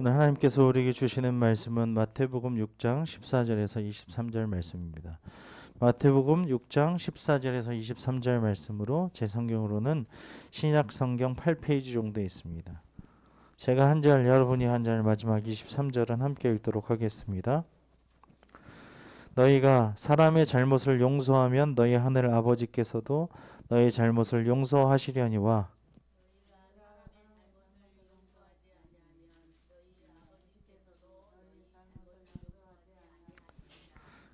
오늘 하나님께서 우리에게 주시는 말씀은 마태복음 6장 14절에서 23절 말씀입니다. 마태복음 6장 14절에서 23절 말씀으로 제 성경으로는 신약 성경 8페이지 정도 있습니다. 제가 한 절, 여러분이 한 절, 마지막 23절은 함께 읽도록 하겠습니다. 너희가 사람의 잘못을 용서하면 너희 하늘 아버지께서도 너희 잘못을 용서하시려니와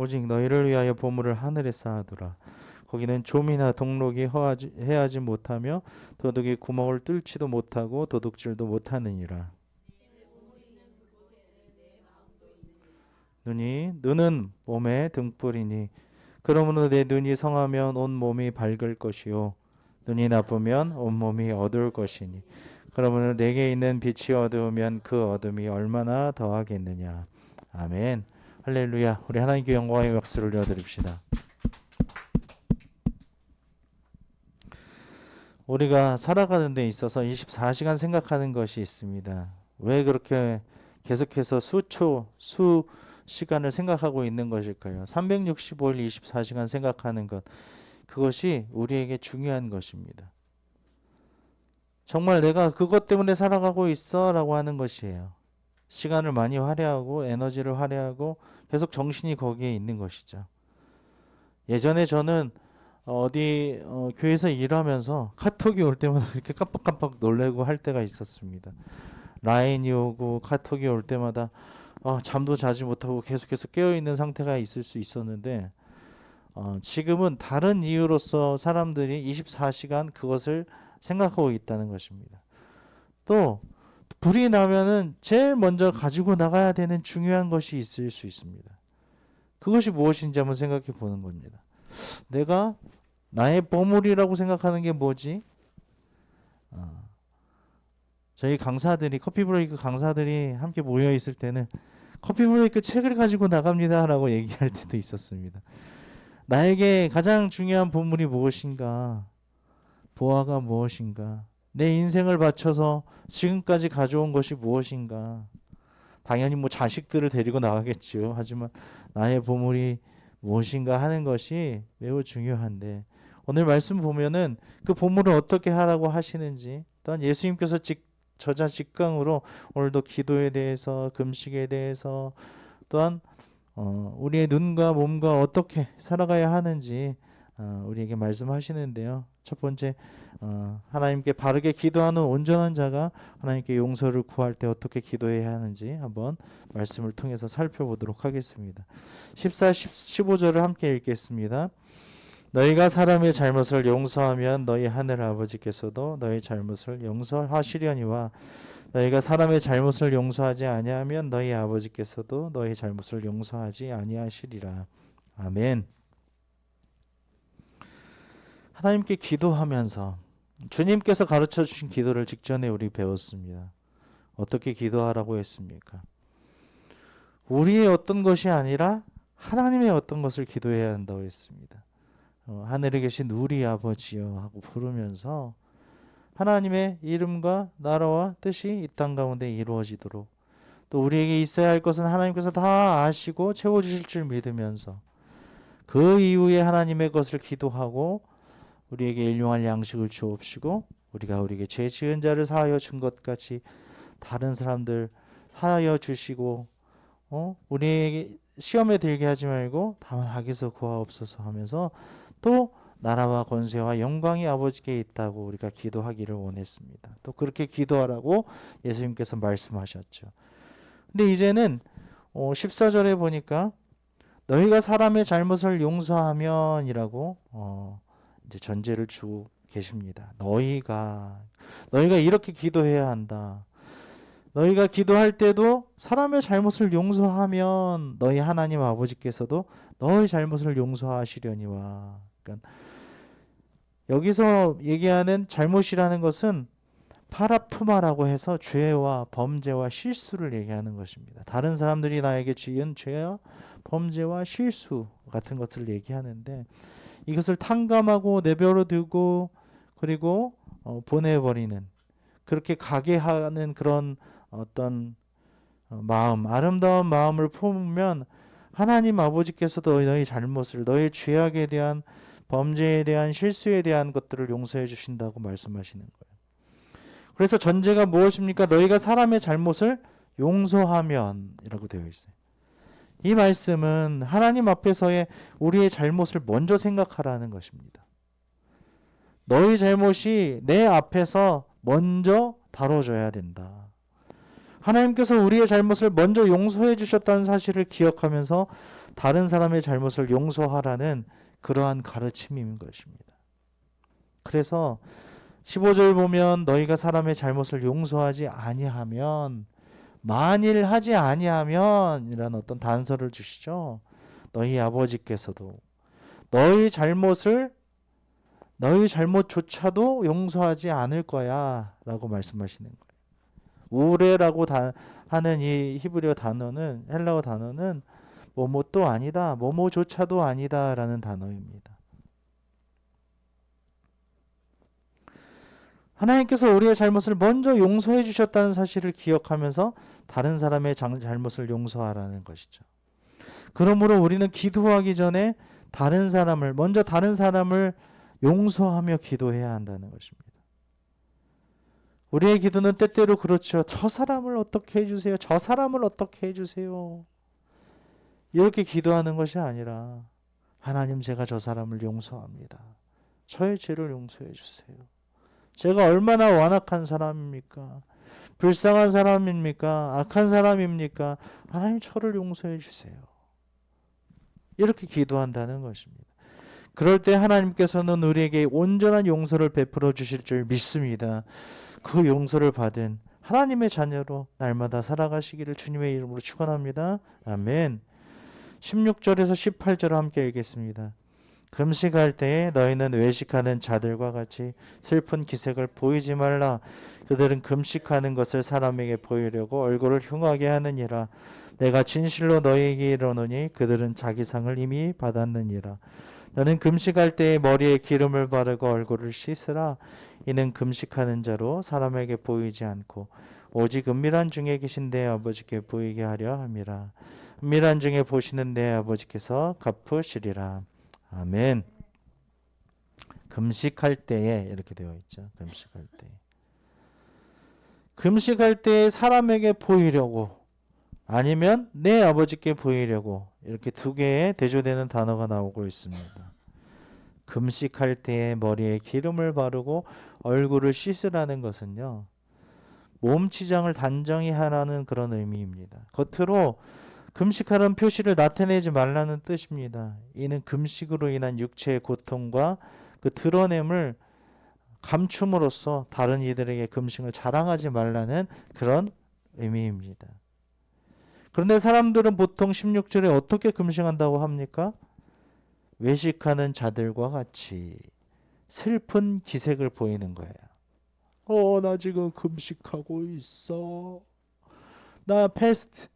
오직 너희를 위하여 보물을 하늘에 쌓아두라. 거기는 좀이나 동록이 허하지, 해하지 못하며 도둑이 구멍을 뚫지도 못하고 도둑질도 못하느니라. 눈이 눈은 몸의 등불이니 그러므로 내 눈이 성하면 온 몸이 밝을 것이요 눈이 나쁘면 온 몸이 어두울 것이니 그러므로 내게 있는 빛이 어두우면 그 어둠이 얼마나 더하겠느냐 아멘 할렐루야 우리 하나님께 영광의 박수를 올려드립시다 우리가 살아가는 데 있어서 24시간 생각하는 것이 있습니다 왜 그렇게 계속해서 수초 수 시간을 생각하고 있는 것일까요? 365일 24시간 생각하는 것. 그것이 우리에게 중요한 것입니다. 정말 내가 그것 때문에 살아가고 있어 라고 하는 것이에요. 시간을 많이 할애하고 에너지를 할애하고 계속 정신이 거기에 있는 것이죠. 예전에 저는 어디 어, 교회에서 일하면서 카톡이 올 때마다 그렇게 깜빡깜빡 놀래고 할 때가 있었습니다. 라인이 오고 카톡이 올 때마다 어, 잠도 자지 못하고 계속해서 깨어 있는 상태가 있을 수 있었는데 어, 지금은 다른 이유로서 사람들이 24시간 그것을 생각하고 있다는 것입니다. 또 불이 나면은 제일 먼저 가지고 나가야 되는 중요한 것이 있을 수 있습니다. 그것이 무엇인지 한번 생각해 보는 겁니다. 내가 나의 보물이라고 생각하는 게 뭐지? 어, 저희 강사들이 커피 브레이크 강사들이 함께 모여 있을 때는 커피 브레이크 책을 가지고 나갑니다라고 얘기할 때도 있었습니다. 나에게 가장 중요한 보물이 무엇인가? 보아가 무엇인가? 내 인생을 바쳐서 지금까지 가져온 것이 무엇인가? 당연히 뭐 자식들을 데리고 나가겠지요. 하지만 나의 보물이 무엇인가 하는 것이 매우 중요한데 오늘 말씀 보면은 그 보물을 어떻게 하라고 하시는지 또한 예수님께서 직 저자 직강으로 오늘도 기도에 대해서 금식에 대해서 또한 어, 우리의 눈과 몸과 어떻게 살아가야 하는지 어, 우리에게 말씀하시는데요. 첫 번째 어, 하나님께 바르게 기도하는 온전한 자가 하나님께 용서를 구할 때 어떻게 기도해야 하는지 한번 말씀을 통해서 살펴보도록 하겠습니다. 14, 15절을 함께 읽겠습니다. 너희가 사람의 잘못을 용서하면 너희 하늘 아버지께서도 너희 잘못을 용서하시려니와 너희가 사람의 잘못을 용서하지 아니하면 너희 아버지께서도 너희 잘못을 용서하지 아니하시리라. 아멘. 하나님께 기도하면서 주님께서 가르쳐 주신 기도를 직전에 우리 배웠습니다. 어떻게 기도하라고 했습니까? 우리의 어떤 것이 아니라 하나님의 어떤 것을 기도해야 한다고 했습니다. 어, 하늘에 계신 우리 아버지여 하고 부르면서 하나님의 이름과 나라와 뜻이 이 땅 가운데 이루어지도록 또 우리에게 있어야 할 것은 하나님께서 다 아시고 채워주실 줄 믿으면서 그 이후에 하나님의 것을 기도하고 우리에게 일용할 양식을 주옵시고 우리가 우리에게 죄 지은 자를 사하여 준 것 같이 다른 사람들 사하여 주시고 어 우리에게 시험에 들게 하지 말고 다만 악에서 구하옵소서 하면서 또 나라와 권세와 영광이 아버지께 있다고 우리가 기도하기를 원했습니다. 또 그렇게 기도하라고 예수님께서 말씀하셨죠. 근데 이제는 어 14절에 보니까 너희가 사람의 잘못을 용서하면이라고 어, 이제 전제를 주고 계십니다. 너희가 너희가 이렇게 기도해야 한다. 너희가 기도할 때도 사람의 잘못을 용서하면 너희 하나님 아버지께서도 너희 잘못을 용서하시려니와. 그러니까 여기서 얘기하는 잘못이라는 것은 파라푸마라고 해서 죄와 범죄와 실수를 얘기하는 것입니다. 다른 사람들이 나에게 지은 죄와 범죄와 실수 같은 것들을 얘기하는데 이것을 탕감하고 내버려 두고 그리고 어, 보내버리는 그렇게 가게 하는 그런 어떤 어, 마음, 아름다운 마음을 품으면 하나님 아버지께서도 너희 잘못을, 너희 죄악에 대한 범죄에 대한 실수에 대한 것들을 용서해 주신다고 말씀하시는 거예요. 그래서 전제가 무엇입니까? 너희가 사람의 잘못을 용서하면이라고 되어 있어요. 이 말씀은 하나님 앞에서의 우리의 잘못을 먼저 생각하라는 것입니다. 너희 잘못이 내 앞에서 먼저 다뤄져야 된다. 하나님께서 우리의 잘못을 먼저 용서해 주셨다는 사실을 기억하면서 다른 사람의 잘못을 용서하라는 그러한 가르침인 것입니다. 그래서 15절 보면 너희가 사람의 잘못을 용서하지 아니하면 만일 하지 아니하면이라는 어떤 단서를 주시죠. 너희 아버지께서도 너희 잘못을 너희 잘못조차도 용서하지 않을 거야라고 말씀하시는 거예요. 우레라고 다, 하는 이 히브리어 단어는 헬라어 단어는 뭐뭐도 아니다, 뭐뭐조차도 아니다라는 단어입니다. 하나님께서 우리의 잘못을 먼저 용서해 주셨다는 사실을 기억하면서 다른 사람의 잘못을 용서하라는 것이죠. 그러므로 우리는 기도하기 전에 다른 사람을 먼저 다른 사람을 용서하며 기도해야 한다는 것입니다. 우리의 기도는 때때로 그렇죠. 저 사람을 어떻게 해주세요. 저 사람을 어떻게 해주세요. 이렇게 기도하는 것이 아니라 하나님 제가 저 사람을 용서합니다. 저의 죄를 용서해 주세요. 제가 얼마나 완악한 사람입니까? 불쌍한 사람입니까? 악한 사람입니까? 하나님 저를 용서해 주세요. 이렇게 기도한다는 것입니다. 그럴 때 하나님께서는 우리에게 온전한 용서를 베풀어 주실 줄 믿습니다. 그 용서를 받은 하나님의 자녀로 날마다 살아가시기를 주님의 이름으로 축원합니다. 아멘. 16절에서 18절 함께 읽겠습니다. 금식할 때에 너희는 외식하는 자들과 같이 슬픈 기색을 보이지 말라. 그들은 금식하는 것을 사람에게 보이려고 얼굴을 흉하게 하느니라. 내가 진실로 너희에게 이르노니 그들은 자기 상을 이미 받았느니라. 너는 금식할 때에 머리에 기름을 바르고 얼굴을 씻으라. 이는 금식하는 자로 사람에게 보이지 않고 오직 은밀한 중에 계신 내 아버지께 보이게 하려 함이라. 은밀한 중에 보시는 내 아버지께서 갚으시리라. 아멘. 금식할 때에 이렇게 되어 있죠. 금식할 때. 금식할 때 사람에게 보이려고 아니면 내 아버지께 보이려고 이렇게 두 개의 대조되는 단어가 나오고 있습니다. 금식할 때에 머리에 기름을 바르고 얼굴을 씻으라는 것은요. 몸치장을 단정히 하라는 그런 의미입니다. 겉으로 금식하는 표시를 나타내지 말라는 뜻입니다. 이는 금식으로 인한 육체의 고통과 그 드러냄을 감춤으로써 다른 이들에게 금식을 자랑하지 말라는 그런 의미입니다. 그런데 사람들은 보통 16절에 어떻게 금식한다고 합니까? 외식하는 자들과 같이 슬픈 기색을 보이는 거예요. 어, 나 지금 금식하고 있어. 나 패스트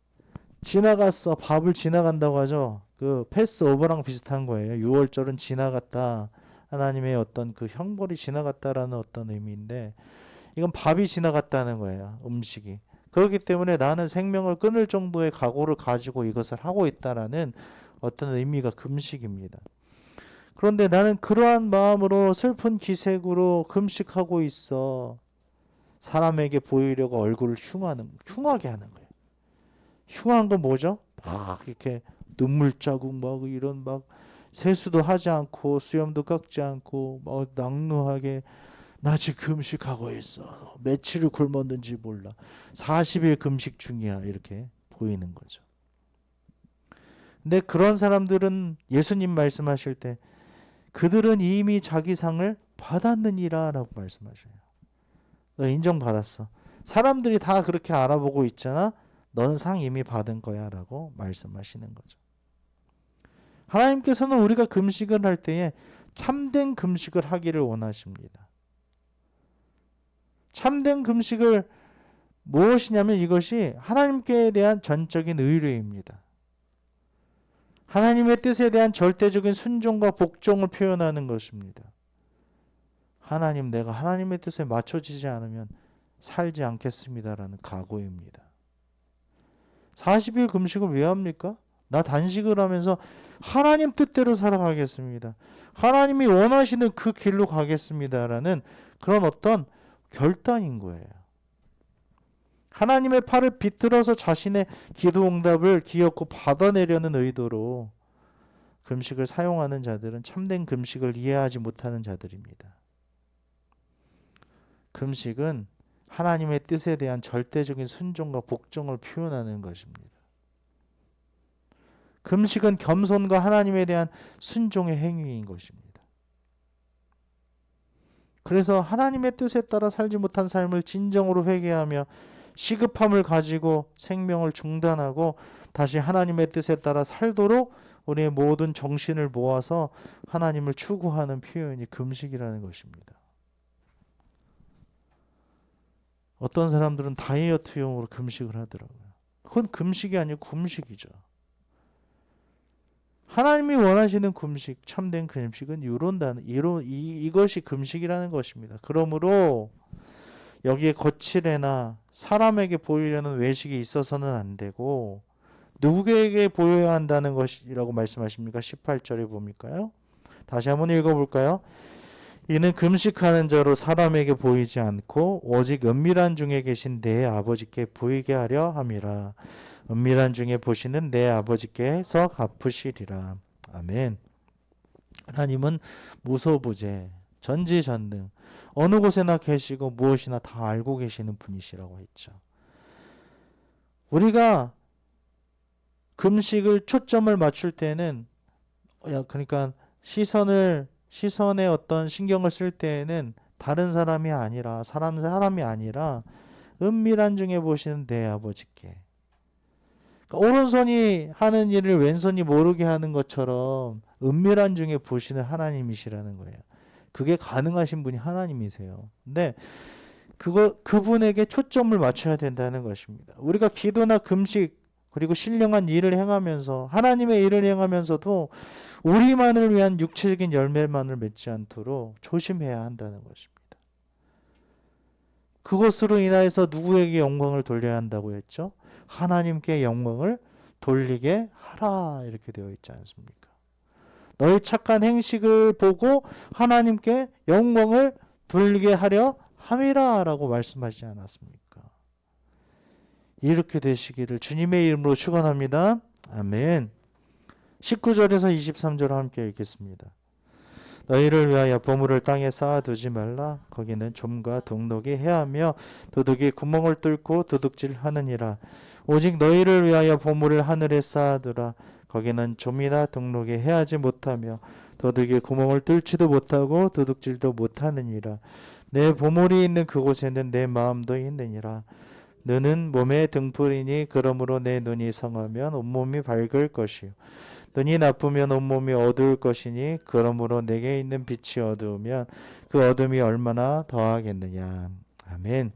지나갔어. 밥을 지나간다고 하죠. 그 패스 오버랑 비슷한 거예요. 6월절은 지나갔다. 하나님의 어떤 그 형벌이 지나갔다라는 어떤 의미인데 이건 밥이 지나갔다는 거예요. 음식이. 그렇기 때문에 나는 생명을 끊을 정도의 각오를 가지고 이것을 하고 있다라는 어떤 의미가 금식입니다. 그런데 나는 그러한 마음으로 슬픈 기색으로 금식하고 있어. 사람에게 보이려고 얼굴을 흉하는, 흉하게 하는 거예요. 흉한 건 뭐죠? 막 이렇게 눈물 자국 막 이런 막 세수도 하지 않고 수염도 깎지 않고 막 낭누하게 나 지금 금식하고 있어. 며칠을 굶었는지 몰라. 40일 금식 중이야. 이렇게 보이는 거죠. 근데 그런 사람들은 예수님 말씀하실 때 그들은 이미 자기 상을 받았느니라 라고 말씀하셔요. 너 인정받았어. 사람들이 다 그렇게 알아보고 있잖아. 너는 상 이미 받은 거야 라고 말씀하시는 거죠. 하나님께서는 우리가 금식을 할 때에 참된 금식을 하기를 원하십니다. 참된 금식을 무엇이냐면 이것이 하나님께 대한 전적인 의뢰입니다. 하나님의 뜻에 대한 절대적인 순종과 복종을 표현하는 것입니다. 하나님, 내가 하나님의 뜻에 맞춰지지 않으면 살지 않겠습니다라는 각오입니다. 40일 금식을 왜 합니까? 나 단식을 하면서 하나님 뜻대로 살아가겠습니다. 하나님이 원하시는 그 길로 가겠습니다라는 그런 어떤 결단인 거예요. 하나님의 팔을 비틀어서 자신의 기도 응답을 기어코 받아내려는 의도로 금식을 사용하는 자들은 참된 금식을 이해하지 못하는 자들입니다. 금식은 하나님의 뜻에 대한 절대적인 순종과 복종을 표현하는 것입니다. 금식은 겸손과 하나님에 대한 순종의 행위인 것입니다. 그래서 하나님의 뜻에 따라 살지 못한 삶을 진정으로 회개하며 시급함을 가지고 생명을 중단하고 다시 하나님의 뜻에 따라 살도록 우리의 모든 정신을 모아서 하나님을 추구하는 표현이 금식이라는 것입니다. 어떤 사람들은 다이어트용으로 금식을 하더라고요. 그건 금식이 아니고 금식이죠. 하나님이 원하시는 금식, 참된 금식은 이런다는 이로 이 이것이 금식이라는 것입니다. 그러므로 여기에 거칠애나 사람에게 보이려는 외식이 있어서는 안 되고 누구에게 보여야 한다는 것이라고 말씀하십니까? 18절에 봅니까요? 다시 한번 읽어 볼까요? 이는 금식하는 자로 사람에게 보이지 않고 오직 은밀한 중에 계신 내 아버지께 보이게 하려 함이라. 은밀한 중에 보시는 내 아버지께서 갚으시리라. 아멘. 하나님은 무소부재, 전지전능, 어느 곳에나 계시고 무엇이나 다 알고 계시는 분이시라고 했죠. 우리가 금식을 초점을 맞출 때는 야 그러니까 시선을 시선에 어떤 신경을 쓸 때에는 다른 사람이 아니라 사람 사람이 아니라 은밀한 중에 보시는 내 아버지께 그러니까 오른손이 하는 일을 왼손이 모르게 하는 것처럼 은밀한 중에 보시는 하나님이시라는 거예요. 그게 가능하신 분이 하나님이세요. 근데 그거 그분에게 초점을 맞춰야 된다는 것입니다. 우리가 기도나 금식 그리고 신령한 일을 행하면서 하나님의 일을 행하면서도 우리만을 위한 육체적인 열매만을 맺지 않도록 조심해야 한다는 것입니다. 그것으로 인하여서 누구에게 영광을 돌려야 한다고 했죠? 하나님께 영광을 돌리게 하라 이렇게 되어 있지 않습니까? 너희 착한 행식을 보고 하나님께 영광을 돌리게 하려 함이라라고 말씀하지 않았습니까? 이렇게 되시기를 주님의 이름으로 축원합니다. 아멘. 19절에서 23절 함께 읽겠습니다. 너희를 위하여 보물을 땅에 쌓아두지 말라. 거기는 좀과 동독이 해하며 도둑이 구멍을 뚫고 도둑질하느니라. 오직 너희를 위하여 보물을 하늘에 쌓아두라. 거기는 좀이나 동록이 해하지 못하며 도둑이 구멍을 뚫지도 못하고 도둑질도 못하느니라. 내 보물이 있는 그곳에는 내 마음도 있느니라. 너는 몸의 등불이니 그러므로 내 눈이 성하면 온몸이 밝을 것이요 눈이 나쁘면 온몸이 어두울 것이니 그러므로 내게 있는 빛이 어두우면 그 어둠이 얼마나 더하겠느냐 아멘.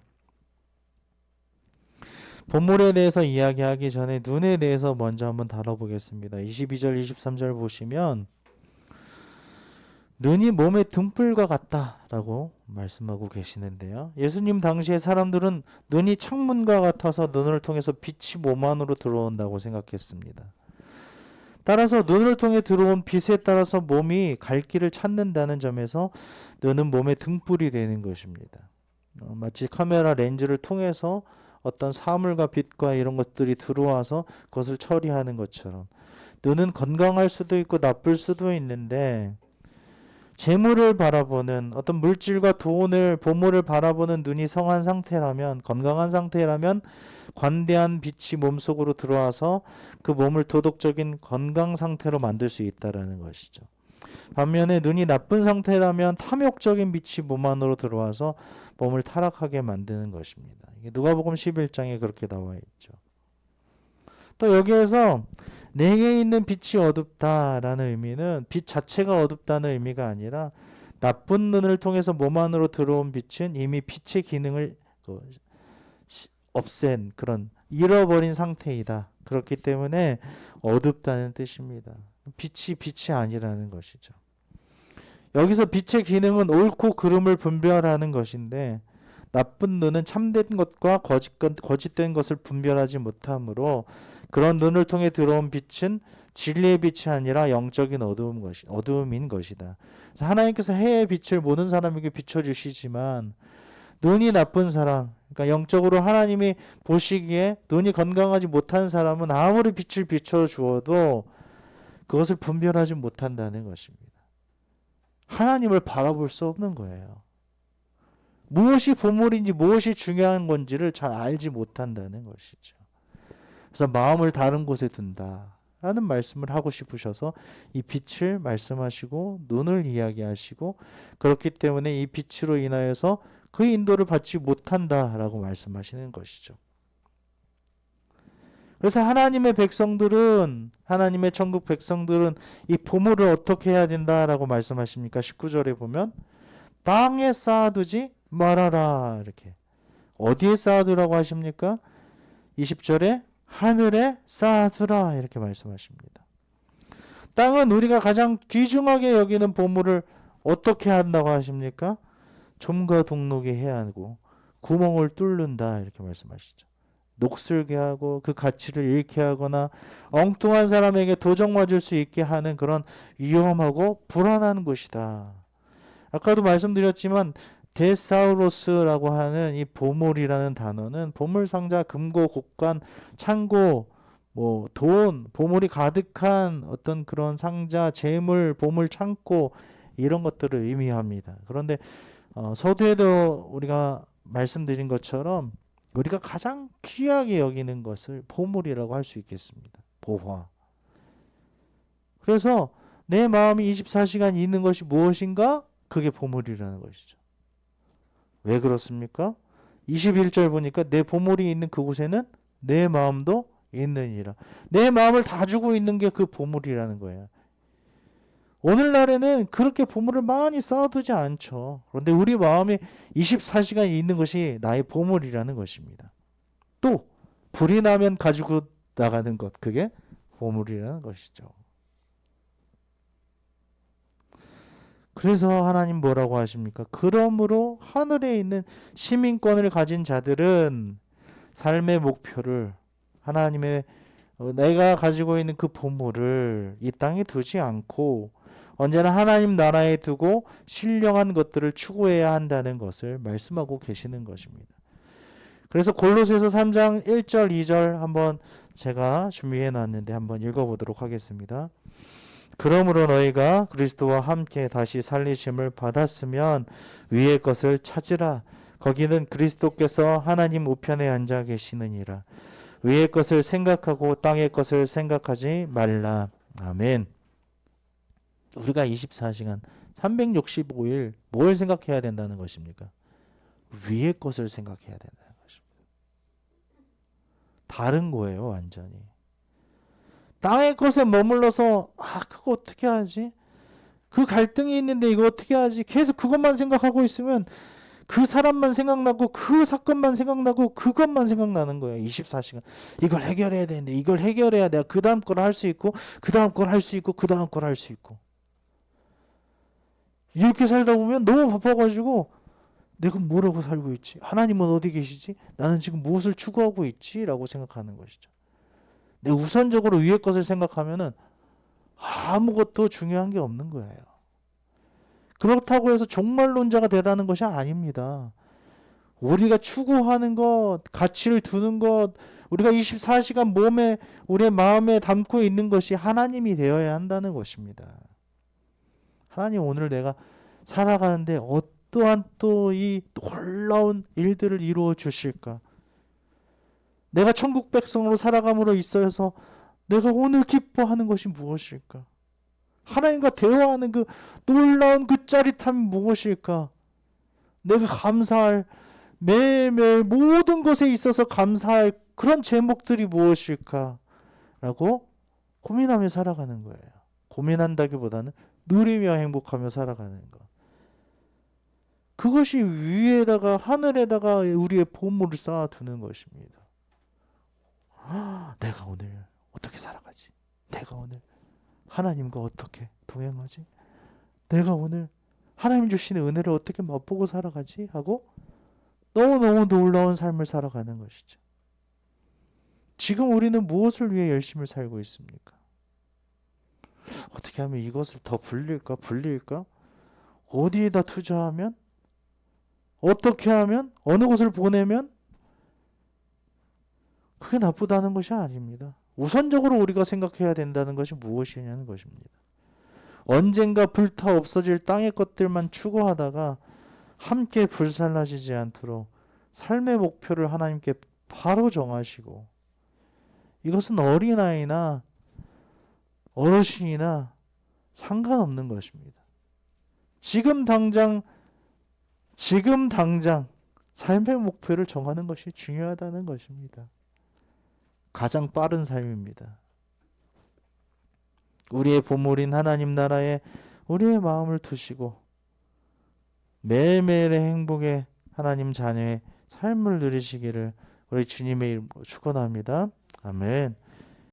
본물에 대해서 이야기하기 전에 눈에 대해서 먼저 한번 다뤄보겠습니다. 22절, 23절 보시면 눈이 몸의 등불과 같다라고 말씀하고 계시는데요. 예수님 당시에 사람들은 눈이 창문과 같아서 눈을 통해서 빛이 몸 안으로 들어온다고 생각했습니다. 따라서 눈을 통해 들어온 빛에 따라서 몸이 갈 길을 찾는다는 점에서 눈은 몸의 등불이 되는 것입니다. 어, 마치 카메라 렌즈를 통해서 어떤 사물과 빛과 이런 것들이 들어와서 그것을 처리하는 것처럼 눈은 건강할 수도 있고 나쁠 수도 있는데 재물을 바라보는 어떤 물질과 돈을 보물을 바라보는 눈이 성한 상태라면 건강한 상태라면 관대한 빛이 몸속으로 들어와서 그 몸을 도덕적인 건강 상태로 만들 수 있다라는 것이죠. 반면에 눈이 나쁜 상태라면 탐욕적인 빛이 몸 안으로 들어와서 몸을 타락하게 만드는 것입니다. 누가복음 11장에 그렇게 나와 있죠. 또 여기에서 내게 있는 빛이 어둡다라는 의미는 빛 자체가 어둡다는 의미가 아니라 나쁜 눈을 통해서 몸 안으로 들어온 빛은 이미 빛의 기능을 그 시- 없앤 그런 잃어버린 상태이다. 그렇기 때문에 어둡다는 뜻입니다. 빛이 빛이 아니라는 것이죠. 여기서 빛의 기능은 옳고 그름을 분별하는 것인데 나쁜 눈은 참된 것과 거짓된 것을 분별하지 못하므로 그런 눈을 통해 들어온 빛은 진리의 빛이 아니라 영적인 어두움 것이 어두움인 것이다. 하나님께서 해의 빛을 모든 사람에게 비춰 주시지만 눈이 나쁜 사람, 그러니까 영적으로 하나님이 보시기에 눈이 건강하지 못한 사람은 아무리 빛을 비춰 주어도 그것을 분별하지 못한다는 것입니다. 하나님을 바라볼 수 없는 거예요. 무엇이 보물인지 무엇이 중요한 건지를 잘 알지 못한다는 것이죠. 그래서 마음을 다른 곳에 둔다. 라는 말씀을 하고 싶으셔서 이 빛을 말씀하시고 눈을 이야기하시고 그렇기 때문에 이 빛으로 인하여서 그 인도를 받지 못한다라고 말씀하시는 것이죠. 그래서 하나님의 백성들은 하나님의 천국 백성들은 이 보물을 어떻게 해야 된다라고 말씀하십니까? 19절에 보면 땅에 쌓아두지 말아라 이렇게 어디에 쌓아두라고 하십니까? 20절에 하늘에 쌓아두라 이렇게 말씀하십니다. 땅은 우리가 가장 귀중하게 여기는 보물을 어떻게 한다고 하십니까? 좀과 동록이 해야 하고 구멍을 뚫는다 이렇게 말씀하시죠. 녹슬게 하고 그 가치를 잃게 하거나 엉뚱한 사람에게 도적 맞을 수 있게 하는 그런 위험하고 불안한 곳이다. 아까도 말씀드렸지만 데사우로스라고 하는 이 보물이라는 단어는 보물 상자, 금고, 곡관, 창고, 뭐 돈, 보물이 가득한 어떤 그런 상자, 재물, 보물 창고 이런 것들을 의미합니다. 그런데 어, 서두에도 우리가 말씀드린 것처럼 우리가 가장 귀하게 여기는 것을 보물이라고 할 수 있겠습니다. 보화. 그래서 내 마음이 24시간 있는 것이 무엇인가? 그게 보물이라는 것이죠. 왜 그렇습니까? 21절 보니까 내 보물이 있는 그곳에는 내 마음도 있느니라. 내 마음을 다 주고 있는 게 그 보물이라는 거예요. 오늘날에는 그렇게 보물을 많이 쌓아두지 않죠. 그런데 우리 마음에 24시간 있는 것이 나의 보물이라는 것입니다. 또 불이 나면 가지고 나가는 것 그게 보물이라는 것이죠. 그래서 하나님 뭐라고 하십니까? 그러므로 하늘에 있는 시민권을 가진 자들은 삶의 목표를 하나님의 어, 내가 가지고 있는 그 보물을 이 땅에 두지 않고 언제나 하나님 나라에 두고 신령한 것들을 추구해야 한다는 것을 말씀하고 계시는 것입니다. 그래서 골로새서 3장 1절 2절 한번 제가 준비해 놨는데 한번 읽어 보도록 하겠습니다. 그러므로 너희가 그리스도와 함께 다시 살리심을 받았으면 위의 것을 찾으라. 거기는 그리스도께서 하나님 우편에 앉아 계시느니라. 위의 것을 생각하고 땅의 것을 생각하지 말라. 아멘. 우리가 24시간 365일 뭘 생각해야 된다는 것입니까? 위의 것을 생각해야 된다는 것입니다. 다른 거예요, 완전히. 땅의 것에 머물러서 아, 그거 어떻게 하지? 그 갈등이 있는데 이거 어떻게 하지? 계속 그것만 생각하고 있으면 그 사람만 생각나고 그 사건만 생각나고 그것만 생각나는 거예요. 24시간. 이걸 해결해야 되는데 이걸 해결해야 내가 그 다음 걸 할 수 있고 그 다음 걸 할 수 있고 그 다음 걸 할 수 있고 이렇게 살다 보면 너무 바빠가지고 내가 뭐라고 살고 있지? 하나님은 어디 계시지? 나는 지금 무엇을 추구하고 있지? 라고 생각하는 것이죠. 내 우선적으로 위의 것을 생각하면은 아무것도 중요한 게 없는 거예요. 그렇다고 해서 종말론자가 되라는 것이 아닙니다. 우리가 추구하는 것, 가치를 두는 것, 우리가 24시간 몸에, 우리의 마음에 담고 있는 것이 하나님이 되어야 한다는 것입니다. 하나님 오늘 내가 살아가는데 어떠한 또 이 놀라운 일들을 이루어 주실까? 내가 천국 백성으로 살아감으로 있어서 내가 오늘 기뻐하는 것이 무엇일까? 하나님과 대화하는 그 놀라운 그 짜릿함이 무엇일까? 내가 감사할 매일매일 모든 것에 있어서 감사할 그런 제목들이 무엇일까? 라고 고민하며 살아가는 거예요. 고민한다기보다는 누리며 행복하며 살아가는 것. 그것이 위에다가 하늘에다가 우리의 보물을 쌓아두는 것입니다. 아, 내가 오늘 어떻게 살아가지? 내가 오늘 하나님과 어떻게 동행하지? 내가 오늘 하나님 주시는 은혜를 어떻게 맛보고 살아가지? 하고 너무너무 놀라운 삶을 살아가는 것이죠. 지금 우리는 무엇을 위해 열심히 살고 있습니까? 어떻게 하면 이것을 더 불릴까? 불릴까? 어디에다 투자하면? 어떻게 하면? 어느 곳을 보내면? 그게 나쁘다는 것이 아닙니다. 우선적으로 우리가 생각해야 된다는 것이 무엇이냐는 것입니다. 언젠가 불타 없어질 땅의 것들만 추구하다가 함께 불살라지지 않도록 삶의 목표를 하나님께 바로 정하시고 이것은 어린아이나 어르신이나 상관없는 것입니다. 지금 당장 지금 당장 삶의 목표를 정하는 것이 중요하다는 것입니다. 가장 빠른 삶입니다. 우리의 보물인 하나님 나라에 우리의 마음을 두시고 매일매일의 행복에 하나님 자녀의 삶을 누리시기를 우리 주님의 이름으로 축원합니다. 아멘.